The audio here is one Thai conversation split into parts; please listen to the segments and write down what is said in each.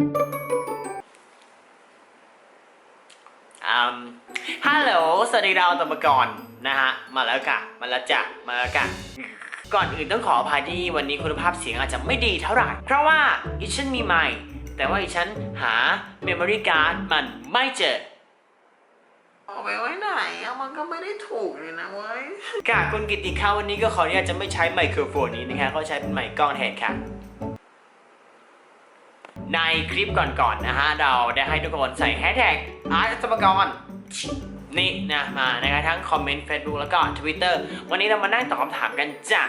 อืมฮัลโหล สวัสดีดาวตะมกรนะฮะ มาแล้วกะ มาแล้วจ้ะ มาแล้วกะ ก่อนอื่นต้องขออภัยที่วันนี้คุณภาพเสียงอาจจะไม่ดีเท่าไหร่ เพราะว่าอีฉันมีไมค์แต่ว่าอีฉันหาเมมโมรี่การ์ดมันไม่เจอ เอาไปไว้ไหนเอามันก็ไม่ได้ถูกเลยนะเว้ยกะคุณกิติค่ะวันนี้ก็ขออนุญาตจะไม่ใช้ไมโครโฟนนี้นะคะก็ใช้เป็นไมค์กล้องแทนค่ะ ในคลิปก่อนๆนะฮะ เราได้ให้ทุกคนใส่แฮชแท็กอาร์ตสมกรนี่นะมานะคะทั้งคอมเมนต์ Facebook แล้วก็ Twitter วันนี้เรามานั่งตอบคำถามกันจ้ะ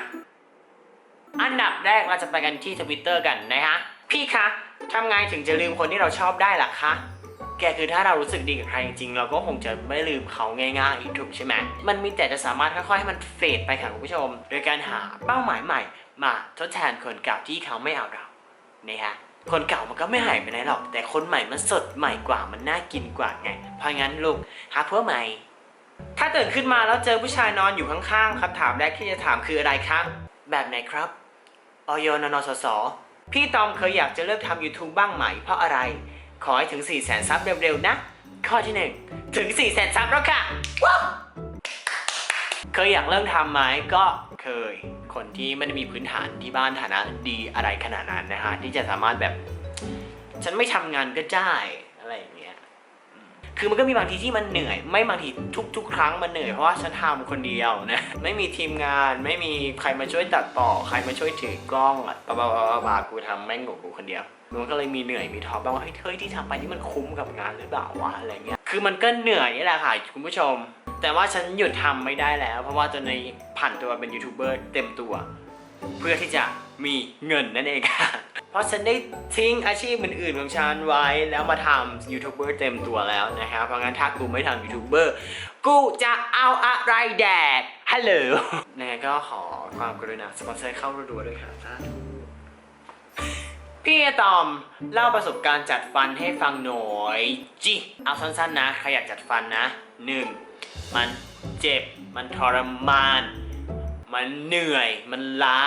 อันดับแรกเราจะไปกันที่ Twitter กันนะคะพี่คะทำไงถึงจะลืมคนที่เราชอบได้ล่ะคะ แกคือถ้าเรารู้สึกดีกับใครจริงๆ เราก็คงจะไม่ลืมเขาง่ายๆถูกใช่ไหม มันมีแต่จะสามารถค่อยๆ ให้มันเฟดไปค่ะคุณผู้ชม โดยการหาเป้าหมายใหม่ มาทดแทนคนเก่าที่เขาไม่เอาเรานี่ฮะ คนเก่ามันก็ไม่หายไปไหนหรอก แต่คนใหม่มันสดใหม่กว่ามันน่ากินกว่าไง เพราะงั้นลูกหาเพื่อใหม่ ถ้าตื่นขึ้นมาแล้วเจอผู้ชายนอนอยู่ข้างๆคำถามแรกที่จะถามคืออะไรครับ แบบไหนครับออยนนสส พี่ตอมเคยอยากจะเลิกทำ YouTube บ้างไหม เพราะอะไร ขอให้ถึง 4 0 0 0 0 0ซับเร็วๆนะ ข้อที่ 1 ถึง4 0 0 0 0 0ซับแล้วค่ะ เคยอยากเลิกทำไหมก็เคย คนที่ไม่ได้มีพื้นฐานที่บ้านฐานะดีอะไรขนาดนั้นนะฮะที่จะสามารถแบบ ฉันไม่ทำงานก็ได้อะไรอย่างเงี้ยคือมันก็มีบางทีที่มันเหนื่อย ไม่บางทีทุก ๆ ครั้งมันเหนื่อยเพราะว่าฉันทำคนเดียวนะ ไม่มีทีมงาน ไม่มีใครมาช่วยตัดต่อ ใครมาช่วยถือกล้องอะบาบาบาบาบากูทำแม่งของกูคนเดียว มันก็เลยมีเหนื่อย มีท้อบ้างว่าเฮ้ยเฮ้ยที่ทำไปนี่มันคุ้มกับงานหรือเปล่าวะอะไรเงี้ย คือมันก็เหนื่อยนี่แหละค่ะคุณผู้ชม แต่ว่าฉันหยุดทำไม่ได้แล้ว เพราะว่าตอนนี้ผ่านตัวเป็นยูทูบเบอร์เต็มตัว เพื่อที่จะมีเงินนั่นเองค่ะ เพราะฉันได้ทิ้งอาชีพอื่นๆของฉันไว้แล้วมาทำยูทูบเบอร์เต็มตัวแล้วนะครับ เพราะงั้นถ้ากูไม่ทำยูทูบเบอร์กูจะเอาอะไรแดกฮัลโหลนะก็ขอความกรุณาสปอนเซอร์เข้ารัวๆด้วยค่ะสาธุพี่ตอมเล่าประสบการณ์จัดฟันให้ฟังหน่อยจิเอาสั้นๆนะ ใครอยากจัดฟันนะ 1. มันเจ็บ มันทรมาน มันเหนื่อย มันล้า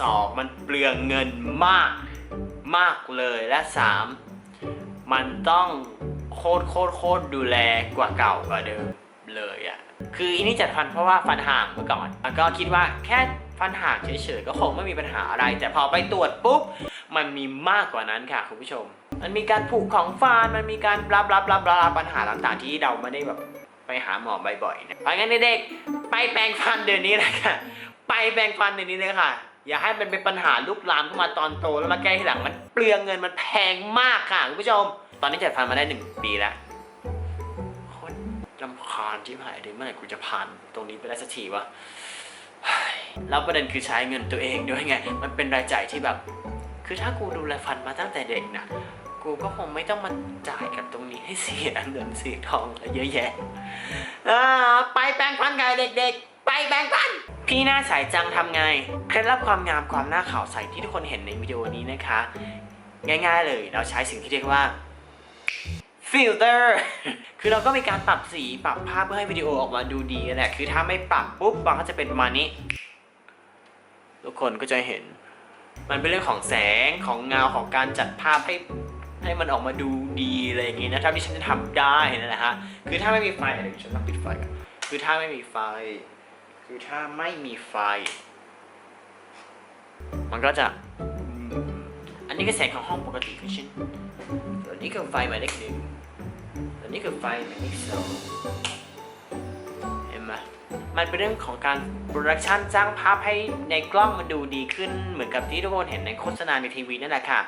สองมันเปลืองเงินมากมากเลยและสามมันต้องโคตรโคตรโคตรดูแลกว่าเก่ากว่าเดิมเลยอะ่ะคืออีนี่จัดฟันเพราะว่าฟันห่างเมื่อก่อนแล้วก็คิดว่าแค่ฟันห่างเฉยๆก็คงไม่มีปัญหาอะไร แต่พอไปตรวจปุ๊บมันมีมากกว่านั้นค่ะคุณผู้ชม มันมีการผุของฟันมันมีการบลาบลาบลาบลาปัญหาต่างๆที่เราไม่ได้แบบ ไปหาหมอบ่อยๆนะเพราะงั้นเด็กๆไปแปรงฟันเดี๋ยวนี้เลยค่ะ ไปแปรงฟันเดี๋ยวนี้เลยค่ะ อย่าให้มันเป็นปัญหาลุกลามเข้ามาตอนโตแล้วมาแก้ทีหลังมันเปลืองเงินมันแพงมากค่ะคุณผู้ชม ตอนนี้จัดฟันมาได้หนึ่งปีแล้วคตรลำคาญที่หายเลยเมื่อไหร่กูจะผ่านตรงนี้ไปได้สักทีวะแล้วประเด็นคือใช้เงินตัวเองด้วยไง มันเป็นรายจ่ายที่แบบ คือถ้ากูดูแลฟันมาตั้งแต่เด็กนะ กูก็คงไม่ต้องมาจ่ายกับ ให้เสียเงินเสียทองอะไรเยอะแยะไปแปรงฟันกันเด็ก ๆ ไปแปรงฟัน พี่หน้าใสจังทำไง เคล็ดลับความงามความหน้าขาวใสที่ทุกคนเห็นในวิดีโอนี้นะคะ ง่ายๆเลยเราใช้สิ่งที่เรียกว่าฟิลเตอร์ คือเราก็มีการปรับสีปรับภาพเพื่อให้วิดีโอออกมาดูดีกันแหละ คือถ้าไม่ปรับปุ๊บมันก็จะเป็นประมาณนี้ ทุกคนก็จะเห็น มันเป็นเรื่องของแสงของเงาของการจัดภาพให้ ให้มันออกมาดูดีอะไรอย่างงี้นะถ้าที่ฉันจะทำได้นะฮะคือถ้าไม่มีไฟเดี๋ยวฉันต้องปิดไฟก่อนคือถ้าไม่มีไฟ คือถ้าไม่มีไฟ มันก็จะ อันนี้ก็แสงของห้องปกติของฉันส่วนนี้คือไฟหมายเลขหนึ่งส่วนนี้คือไฟหมายเลขสองเห็นไหมมันเป็นเรื่องของการโปรดักชันสร้างภาพให้ในกล้องมันดูดีขึ้นเหมือนกับที่ทุกคนเห็นในโฆษณาในทีวีนั่นแหละค่ะ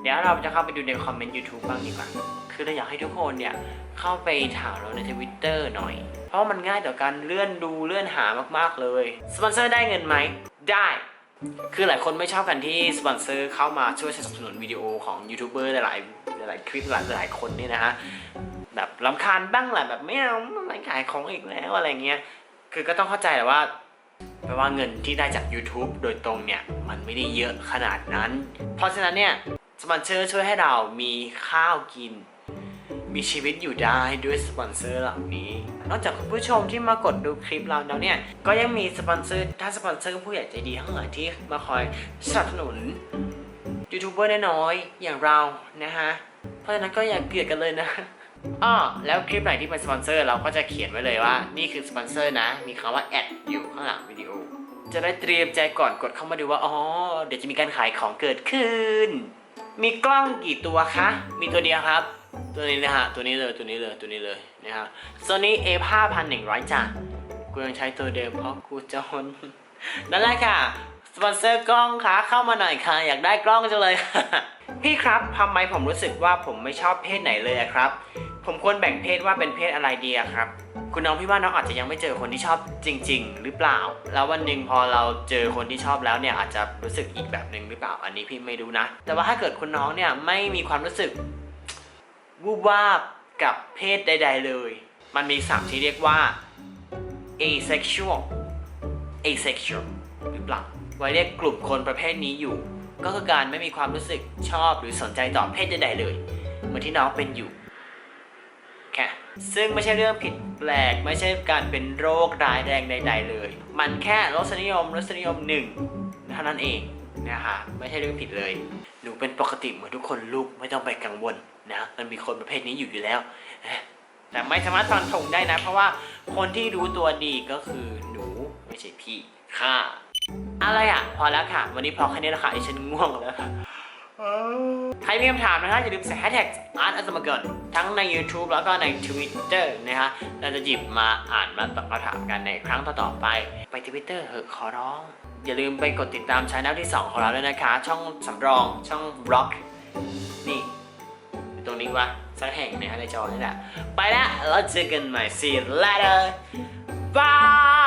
เดี๋ยวเราจะเข้าไปดูในคอมเมนต์ YouTube บ้างดีกว่า คือเราอยากให้ทุกคนเนี่ยเข้าไปถามเราในทวิตเตอร์หน่อย เพราะมันง่ายต่อการเลื่อนดูเลื่อนหามากๆเลย สปอนเซอร์ได้เงินไหม ได้ คือหลายคนไม่ชอบกันที่สปอนเซอร์เข้ามาช่วยสนับสนุนวิดีโอของยูทูบเบอร์หลายๆหลายๆคลิปหลายหลายคนนี่นะฮะ แบบลำคาญบ้างแหละแบบไม่เอาไม่ขายของอีกแล้วอะไรเงี้ย คือก็ต้องเข้าใจแหละว่าแปลว่าเงินที่ได้จาก YouTube โดยตรงเนี่ย มันไม่ได้เยอะขนาดนั้น เพราะฉะนั้นเนี่ย สปอนเซอร์ช่วยให้เรามีข้าวกิน มีชีวิตอยู่ได้ด้วยสปอนเซอร์เหล่านี้ นอกจากคุณผู้ชมที่มากดดูคลิปเราแล้วเนี่ย ก็ยังมีสปอนเซอร์ถ้าสปอนเซอร์ผู้ใหญ่ใจดีทั้งหลายที่มาคอยสนับสนุนยูทูบเบอร์น้อยๆอย่างเรานะฮะ เพราะฉะนั้นก็อย่าเกลียดกันเลยนะอ้อแล้วคลิปไหนที่เป็นสปอนเซอร์เราก็จะเขียนไว้เลยว่า นี่คือสปอนเซอร์นะ มีคำว่าแอดอยู่ข้างหลังวิดีโอ จะได้เตรียมใจก่อนกดเข้ามาดูว่า อ๋อ เดี๋ยวจะมีการขายของเกิดขึ้น มีกล้องกี่ตัวคะ มีตัวเดียวครับ ตัวนี้นะฮะ ตัวนี้เลย ตัวนี้เลย ตัวนี้เลยนะฮะ Sony A 5100จ้ะ กูยังใช้ตัวเดิมเพราะกูจนนั่นแหละค่ะ สปอนเซอร์กล้องคะเข้ามาหน่อยค่ะ อยากได้กล้องจังเลย พี่ครับทำไมผมรู้สึกว่าผมไม่ชอบเพศไหนเลยอะครับ ผมควรแบ่งเพศว่าเป็นเพศอะไรดีอะครับ คุณน้องพี่ว่าน้องอาจจะยังไม่เจอคนที่ชอบจริง ๆ หรือเปล่า แล้ววันหนึ่งพอเราเจอคนที่ชอบแล้วเนี่ยอาจจะรู้สึกอีกแบบหนึ่งหรือเปล่าอันนี้พี่ไม่รู้นะ แต่ว่าถ้าเกิดคุณน้องเนี่ยไม่มีความรู้สึกวูบวาบกับเพศใด ๆ เลย มันมีศัพท์ที่เรียกว่า asexual asexual หรือเปล่าไว้เรียกกลุ่มคนประเภทนี้อยู่ ก็คือการไม่มีความรู้สึกชอบหรือสนใจต่อเพศใดๆเลย เหมือนที่น้องเป็นอยู่แค่ ซึ่งไม่ใช่เรื่องผิดแปลก ไม่ใช่การเป็นโรคร้ายแรงใด ๆ เลย มันแค่รสนิยมรสนิยมหนึ่งเท่านั้นเองนะคะไม่ใช่เรื่องผิดเลย หนูเป็นปกติเหมือนทุกคนลูกไม่ต้องไปกังวลนะมันมีคนประเภทนี้อยู่อยู่แล้ว แต่ไม่สามารถฟันธงได้นะ เพราะว่าคนที่รู้ตัวดีก็คือหนูไม่ใช่พี่ค่ะ อะไรอะพอแล้วค่ะ วันนี้พอแค่นี้แล้วค่ะดิฉันง่วงแล้วค่ะ ใครมีคำถามนะฮะอย่าลืมใส่แฮชแท็กอาร์ตอัสมกันทั้งใน YouTube แล้วก็ใน Twitter นะฮะเราจะหยิบมาอ่านมาตอบคำถามกันในครั้งต่อๆไป ไป Twitter เหอะขอร้อง อย่าลืมไปกดติดตามช anel ที่ 2 ของเราด้วยนะคะ ช่องสำรองช่อง Rock นี่ตรงนี้วะสักแห่งนะฮะในจอนี่แหละ ไปล้วแล้วเจอกันใหม่ see you later bye